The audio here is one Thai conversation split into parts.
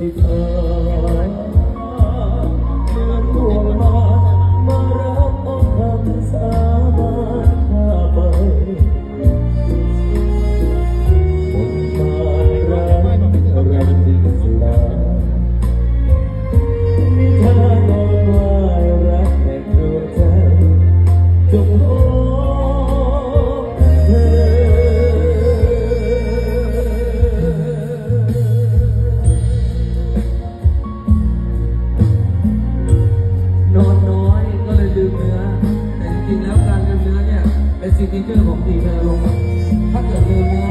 ธิเชิญดวงมามารับองค์ำสาบานข้าไปบนบานรักรักดินลายนิทานออนไลน์รักแต่เกิใจจงโอ้ ซิกเนเจอร์ของดีเธอลง ถ้าเกิดลืมเนื้อ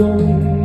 中。